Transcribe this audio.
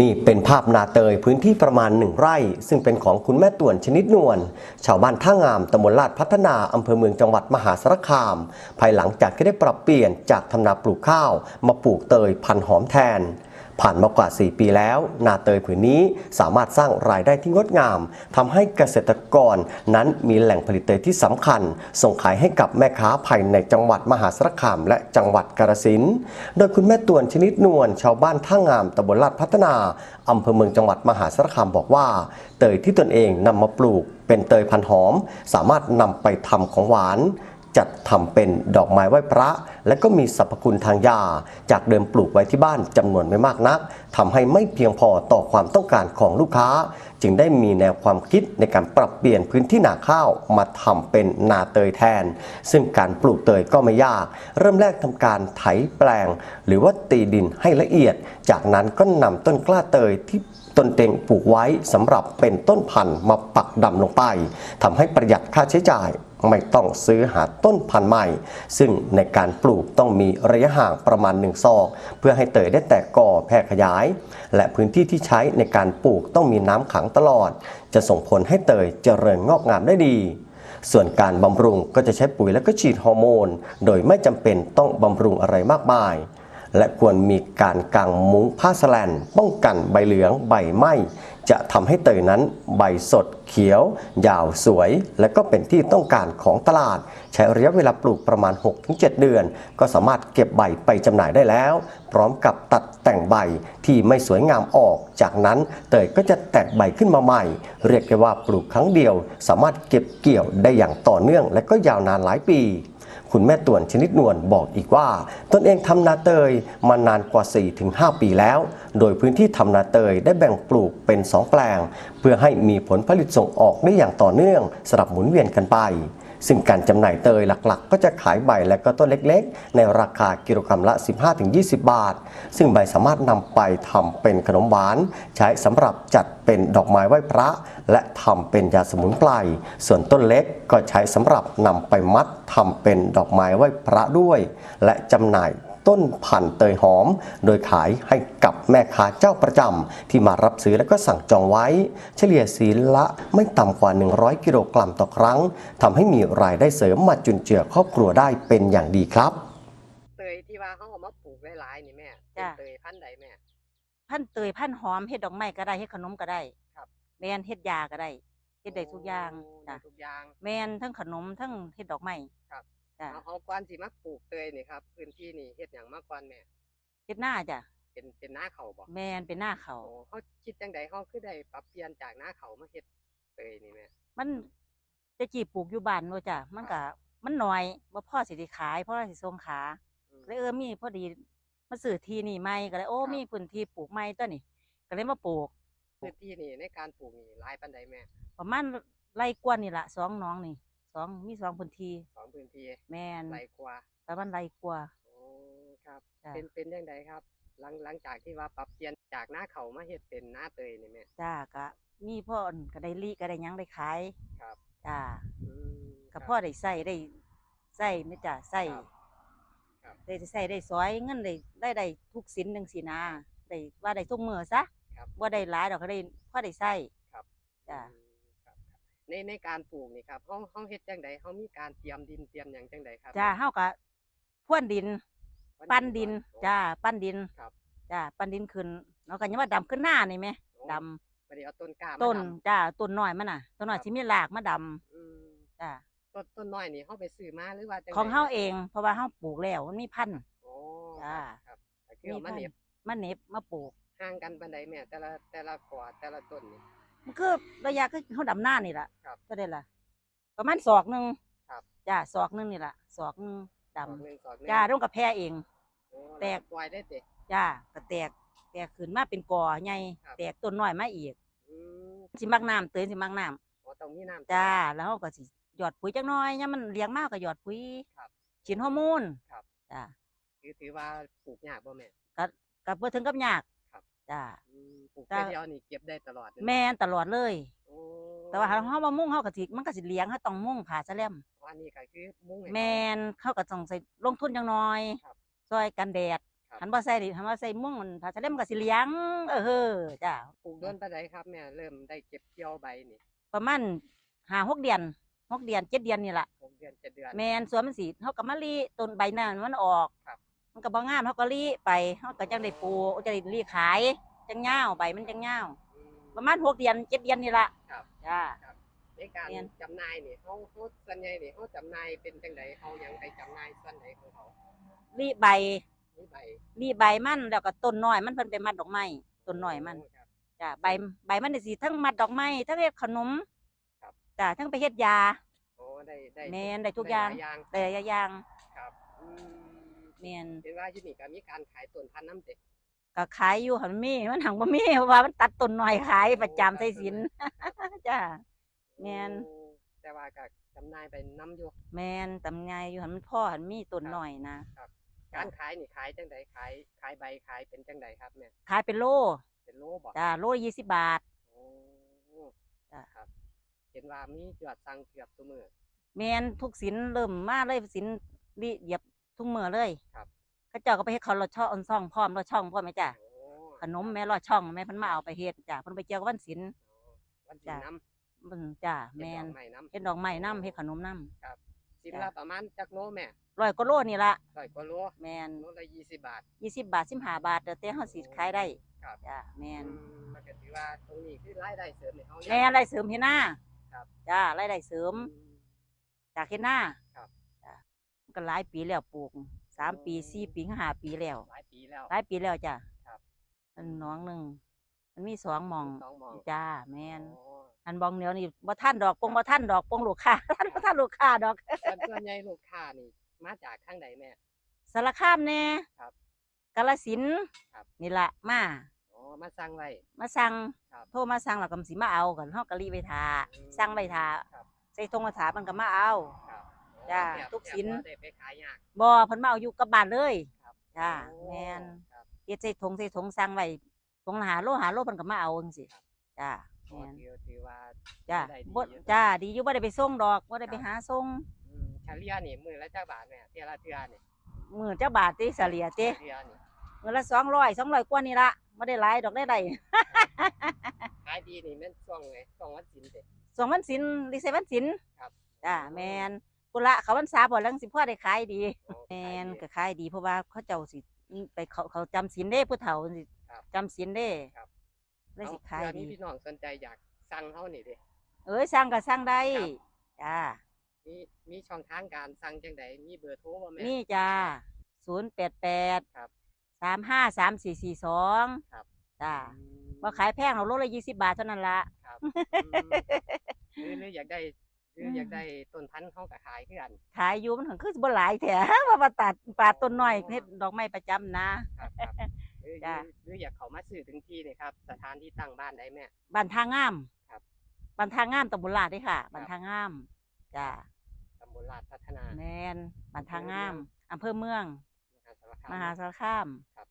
นี่เป็นภาพนาเตยพื้นที่ประมาณหนึ่งไร่ ซึ่งเป็นของคุณแม่ต่วนชนิดนวลชาวบ้านท่างามตำบลลาดพัฒนาอำเภอเมืองจังหวัดมหาสารคาม ภายหลังจากที่ได้ปรับเปลี่ยนจากทำนาปลูกข้าว มาปลูกเตยพันหอมแทน ผ่านมากว่า 4 ปีแล้ว นาเตยผืนนี้สามารถสร้างรายได้ที่งดงามทำให้เกษตรกรนั้นมีแหล่งผลิตเตยที่สำคัญ ส่งขายให้กับแม่ค้าภายในจังหวัดมหาสารคามและจังหวัดกาฬสินธุ์โดยคุณแม่ตวนชนิดนวลชาวบ้านท่างามตำบลลาดพัฒนาอำเภอเมืองจังหวัดมหาสารคามบอกว่า เตยที่ตนเองนำมาปลูกเป็นเตยพันหอม สามารถนำไปทำของหวาน จัดทำเป็นดอกไม้ไหว้พระ และก็มีสรรพคุณทางยา จากเดิมปลูกไว้ที่บ้านจำนวนไม่มากนักทำให้ไม่เพียงพอต่อความต้องการของลูกค้า จึงได้มีแนวความคิดในการปรับเปลี่ยนพื้นที่นาข้าวมาทำเป็นนาเตยแทน ซึ่งการปลูกเตยก็ไม่ยาก เริ่มแรกทำการไถแปลง หรือว่าตีดินให้ละเอียด จากนั้นก็นำต้นกล้าเตยที่ตนเต็งปลูกไว้สำหรับเป็นต้นพันธุ์มาปักดำลงไปทำให้ประหยัดค่าใช้จ่าย ไม่ต้องซื้อหาต้นพันธุ์ใหม่ ซึ่งในการปลูกต้องมีระยะห่างประมาณหนึ่งศอก เพื่อให้เตยได้แตกก่อแพร่ขยาย และพื้นที่ที่ใช้ในการปลูกต้องมีน้ำขังตลอด จะส่งผลให้เตยเจริญงอกงามได้ดีส่วนการบำรุงก็จะใช้ปุ๋ยและก็ฉีดฮอร์โมน โดยไม่จำเป็นต้องบำรุงอะไรมากมาย และควรมีการกางมุ้งผ้าสแลน ป้องกันใบเหลืองใบไหม้จะทำให้เตยนั้นใบสดเขียว ยาวสวย และก็เป็นที่ต้องการของตลาด ใช้ระยะเวลาปลูกประมาณ 6-7 เดือน ก็สามารถเก็บใบไปจำหน่ายได้แล้ว พร้อมกับตัดแต่งใบที่ไม่สวยงามออก จากนั้นเตยก็จะแตกใบขึ้นมาใหม่ เรียกได้ว่าปลูกครั้งเดียว สามารถเก็บเกี่ยวได้อย่างต่อเนื่อง และก็ยาวนานหลายปี คุณแม่ต่วนชนิดนวลบอกอีกว่า ตนเองทำนาเตยมานานกว่า 4-5 ปีแล้ว โดยพื้นที่ทำนาเตยได้แบ่งปลูกเป็น 2 แปลง เพื่อให้มีผลผลิตส่งออกได้อย่างต่อเนื่องสลับหมุนเวียนกันไป ซึ่งการจำหน่ายเตยหลักๆ ก็จะขายใบและก็ต้นเล็กๆ ในราคากิโลกรัมละ 15-20 บาท ซึ่งใบสามารถนำไปทำเป็นขนมหวาน ใช้สำหรับจัดเป็นดอกไม้ไหว้พระ และทำเป็นยาสมุนไพร ส่วนต้นเล็กก็ใช้สำหรับนำไปมัดทำเป็นดอกไม้ไหว้พระด้วย และจำหน่าย ต้นพันธุ์เตยหอม โดยขายให้กับแม่ค้าเจ้าประจำที่มารับซื้อและก็สั่งจองไว้ เฉลี่ยสีละไม่ต่ำกว่า 100 กิโลกรัมต่อครั้งทำให้มีรายได้เสริมมาจุนเจือครอบครัวได้เป็นอย่างดีครับเตยที่ว่าเขาเอามาปลูกหลายๆนี่แม่เป็นจ้ะเตยพันธุ์ใดแม่ พันเตยพันหอมเฮ็ดดอกไม้ก็ได้เฮ็ดขนมก็ได้ครับ แมนเฮ็ดยาก็ได้เฮ็ดได้ทุกอย่างโได้จ้ะทุกอย่าง แมนทั้งขนมทั้งเฮ็ดดอกไม้ครับ จ้ะเอาเขาก่อนสิมาปลูกเตยนี่ครับพื้นที่นี่เฮ็ดหยังมาก่อนแม่เฮ็ดหน้าจ้ะเป็นเป็นหน้าเขาบ่แมนเป็นหน้าเขาโอ้เขาคิดจังใดเขาคือได้ปรับเปลี่ยนจากหน้าเขามาเฮ็ดเตยนี่แม่มันจะจีปลูกอยู่บ้านเนาะจ้ะมันก็มันน้อยบ่พอสิได้ขายเพราะว่าสิส่งขาอืมเลยเออมีพอดีมาซื้อที่นี่ใหม่ก็เลยโอ้ครับมีพื้นที่ปลูกใหม่ตัวนี้ก็เลยมาปลูกพื้นที่นี่ในการปลูกนี่หลายปานใดแม่ประมาณไร่กว่านี่ล่ะสองหน้องนี่ สองมีสองพื้นที่สองพื้นที่แมนหลายกว่าประมาณไร่กว่าโอ้ครับจ้ะเป็นเป็นจังใดครับ หลังหลังจากที่ว่าปรับเปลี่ยนจากหน้าเขามาเฮ็ดเป็นหน้าเตยนี่แม่จ้าก็มีพ่ออั่นก็ได้ลีก็ได้หยังได้ขายครับจ้าอืมคก็รับพ่อได้ใส่ได้ใส่ไม่จ้าใส่ครับครับได้ใส่ได้ซอยเงินได้ได้ได้ทุกสินจังซี่นะได้ว่าได้ทุกมื้อซะครับบ่ได้หลายดอกก็ได้พ่อได้ใส่ครับจ้ะอืมครับครับ ในในการปลูกนี่ครับเฮาเฮาเฮ็ดจังใดเฮามีการเตรียมดินเตรียมหยังจังใดครับจ้าเฮาก็พ่วนดิน ปั้นดินโอ้จ้าปั้นดินครับจ้าปั้นดินขึ้นเนาะก็ยังว่าดำขึ้นหน้านี่แหมโอ้ดำบ่ได้เอาต้นกล้ามาต้นดำจ้าต้นน้อยมันน่ะต้นน้อยครับสิมีรากมาดำอืมจ้าต้นต้นน้อยนี่เฮาไปซื้อมาหรือว่าจังใดของเฮาเอง เพราะว่าเฮาปลูกแล้วมันมีพันธุ์ โอ้จ้า ครับครับก็คือเอามาพันเหน็บธุ์มาเหน็บมาปลูก ห่างกันปานใดแม่แต่ละแต่ละกอแต่ละต้นนี่ มันคือระยะคือเขาดำหน้านี่แหละครับก็ได้ละประมาณศอกหนึ่งครับ จ้าศอกหนึ่งนี่แหละศอกหนึ่งดสองหนึ่งสองหนึ่งำจ้าต้องกับแพรเอง โอ้แตกล้วปล่อยได้ติจ้าก็แตก แตกขึ้นมาเป็นกอใหญ่ครับ แตกต้นน้อยมาอีกอืมสิมักน้ำเตือนสิมักน้อ๋อต้องมีน้ำำจ้า แล้วเขาก็สิหยอดปุ๋ยจักหน้อยเนี่ยมันเลี้ยงมากก็หยอดปุ๋ยครับฉีดฮอร์โมนครับ จ้าถือถือว่าปลูกยากบ่แม่ก็ก็เพื่อถึงกับยากครับ จ้าอืมปลูกจ้าแค่เดียวนี่เก็บได้ตลอดเลยแม่นตลอดเลย โอ้แต่ว่าถ้าเขามามุ่งเขาก็สิมันก็สิเลี้ยงเขาต้องมุ่งผ่าแสลมอันนี้ก็คือมุ้งให้แมเขานเขาก็ต้องใส่ลงทุนจังน้อยครับซอยกันแดดครับ หันบ่ใส่ดิหันบ่ใส่ม่วงมันถ้าใส่เล่มก็สิเหลี้ยง เออเฮ้อจ้า ปลูกโดนปานใดครับแม่เริ่มได้เก็บเกี่ยวใบนี่ประมาณห้าหกเดือนหกเดือนเจ็ดเดือนนี่ล่ะหกเดือนเจ็ดเดือน แมนสวนมันสิเฮาก็มาลีต้นใบหน้ามันออกครับ มันก็บ่งามเฮาก็ลีไปเฮาก็จังได้ปลูกจะได้ลีขายจังยาวใบมันจังยาวอืมประมาณหกเดือนเจ็ดเดือนนี่ล่ะครับจ้าในการเรียนจำหน่ายนี่เขาเขาส่วนใหญ่นี่เขาจำหน่ายเป็นจังไดเขาหยังไปจำหน่ายส่วนไหนของเขาลีใบนี่ใบลีใบมันแล้วก็ต้นน้อยมันเพิ่นไปมัดดอกไม้ต้นน้อยมันโครับจ้าใบใบมันนี่สิทั้งมัดดอกไม้ทั้งเฮ็ดขนมครับจ้าทั้งไปเฮ็ดยาโอ้ได้ได้แม่นได้ทุกอย่างหลอย่างแต่ละอย่างครับอืม แม่นเห็นว่าที่นี่ก็มีการขายต้นพันธุ์น้ำเด็กก็ขายอยู่หันมีมันหังบ่มีเพราะว่ามันตัดต้นน้อยขายประจำใส่สิน จ้า แม่นโอ้แต่ว่าก็จำหน่ายไปน้ำอยู่ แม่นตำไงอยู่หันมันพ่อหันมีต้นน้อยนะการขายนี่ขายจังไดขายขายใบขายเป็นจังไดครับแม่ขายเป็นโลเป็นโลบ่จ้าโลยี่สิบบาท โอ้จ้ะ ครับ เห็นว่ามียอดสั่งเกือบทุกมื้อแม่นทุกสินเริ่มมาเลยสินดิเหยียบ ทุกมือเลยครับ เขาเจ้าก็ไปเฮ็ดเขาลอดช่องออนซ่องพร้อมลอดช่องพร้อมไหมจ้ะโอ้ขนมแม่ลอดช่องแม่เพิ่นมาเอาไปเฮ็ดจ้ะเพิ่นไปเจียวกับวันศิลวันสิจ้ะ น้ำมันจ้ะแม่นใหม่น้ำเฮ็ดดอกไม้น้ำเฮ็ดขนมน้สินละประมาณจักโลแม่ำร้อยกว่าโลนี่ละร้อยกว่าโลแม่นโลละยี่สิบบาท ยี่สิบบาทสิบห้าบาทเดี๋ยวแต่เฮาสิขายได้ครับ จ้ะแม่นอืมมันก็ถือว่าตรงนี้คือรายได้เสริมในเขาแม่รายเสริมเฮ็ดหน้าครับ จ้ารายได้เสริมอืมจากเฮ็ดหน้าครับจ้ะมัน ก็หลายปีแล้วปลูกสามปีสี่ปีห้าปีแล้ว หลายปีแล้ว หลายปีแล้วจ้ะครับ อันหน้องหนึ่งมันมีสองหมองสองหมอง จ้าแม่นโอ้อันบองเดียวนี่บ่ท่านดอกปงบ่ท่านดอกปงลูกค้า ท่านบ่ท่านลูกค้าดอก ส่วนส่วนใหญ่ลูกค้านี่ มาจากทางใดแม่ สารคามแน่ครับกาฬสินธุ์ครับ นี่ละมา อ๋อมาสั่งไว้ มาสั่งครับโทรมาสั่งแล้วก็สิมาเอากันเฮาก็รีบไปทาอืมสั่งไปทาครับ ใส่ธงกระถามันก็มาเอา ครับ จ้าแบทุกชิ้นแบบบ่ได้ไปขายยาก บ่เพิ่นมาเอาอยู่กับบ้านเลยครับจ้าโอ้แม่นครับเฮ็ดใส่ธงใส่ธงสั่งไว้ธงละหาโลหาโลเพิ่นก็มาเอาจังซี่ครับจ้าโอ้แม่นถือถือว่าจ้าได้ดีบ่อยู่จ้าดีอยู่บ่ได้ไปส่งดอกบ่ได้ไปครับหาส่งอืมเฉลี่ยนี่มือละจักบาทแม่เทื่อละเทื่อนี่มื้อเจ้าบาทติเสลียติเทื่อนี่มื้อละ200 200กว่านี่ละบ่ได้หลายดอกได้ได้ ขายดีนี่แม่นช่วงไงช่วงวันศิลป์เด้ สองวันศิลดิเซวันศิลครับ จ้าแมน กุละเขาวันษาบ่ลังสิพ่อได้ขายดีโอ้แมขายนดีก็ขายดีเพราะว่าเขาเจ้าสิไปเขาเขาจำศีลเด้ผู้เฒ่าสิครับจำศีลเด้ครับเลยสิเอขายเผื่อมีดีพี่น้องสนใจอยากสั่งเฮานี่เด้เอ้ยสร้างก็สร้างได้ครับจ้ามีมีช่องทางการสั่งจังไดมีเบอร์โทรบ่แม่นี่จ้าศูนย์แปดแปดครับสามห้าสามสี่สี่สองครับจ้าอืมว่าขายแพงเราโลละยี่สิบบาทเท่านั้นละครับอืมหรือหรืออยากได้ หรืออยากได้ต้นพันธุ์เฮาก็ขายคือกันขายอยู่มันถึงคือบ่หลายแถว่ามาตัดปาดต้นน้อยเฮ็ดดอกไม้ประจำนะ ครับครับหรือหจ้ะรือหรืออยากเข้ามาซื้อถึงที่นี่ครับ สถานที่ตั้งบ้านได้แม่ บ้านทางงามครับ บ้านทางงามตำบลลาดเด้ค่ะบ้านทางงามจ้าตำบลลาดพัฒนาแมนบ้านทางงามอำเภอเมือง มหาสารคามมหาสารคาม ครับ